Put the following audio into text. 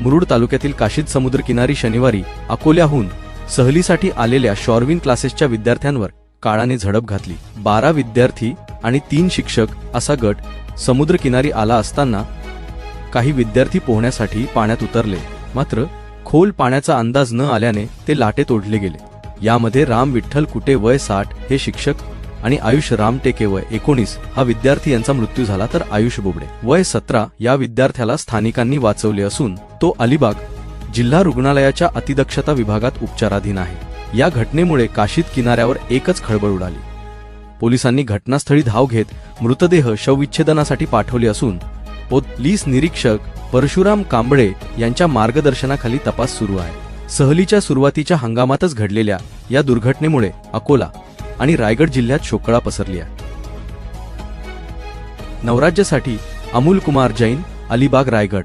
मुरुड तालुक्यातील काशीद समुद्र किनारी शनिवारी अकोल्याहून सहलीसाठी आलेल्या शॉर्विन क्लासेसच्या विद्यार्थ्यांवर काळाने झडप घातली. बारा विद्यार्थी आणि तीन शिक्षक असा गट समुद्र किनारी आला असताना काही विद्यार्थी पोहण्यासाठी पाण्यात उतरले. मात्र खोल पाण्याचा अंदाज न आल्याने ते लाटेत ओढले गेले. यामध्ये राम विठ्ठल कुटे वय साठ हे शिक्षक आणि आयुष रामटेके वय एकोणीस हा विद्यार्थी यांचा मृत्यू झाला तर आयुष बोबडे. वय सतरा या विद्यार्थ्याला स्थानिकांनी वाचवले असून तो अलिबाग जिल्हा रुग्णालयाच्या अतिदक्षता विभागात उपचाराधीन आहे. या घटनेमुळे काशीद किनाऱ्यावर एकच खळबळ उडाली. पोलिसांनी घटनास्थळी धाव घेत मृतदेह शवविच्छेदनासाठी पाठवले असून पोलीस निरीक्षक परशुराम कांबळे यांच्या मार्गदर्शनाखाली तपास सुरू आहे. सहलीच्या सुरुवातीच्या हंगामातच घडलेल्या या दुर्घटनेमुळे अकोला आणि रायगड जिल्ह्यात शोकळा पसरली आहे. नवराज्यासाठी अमोल कुमार जैन अलिबाग रायगड.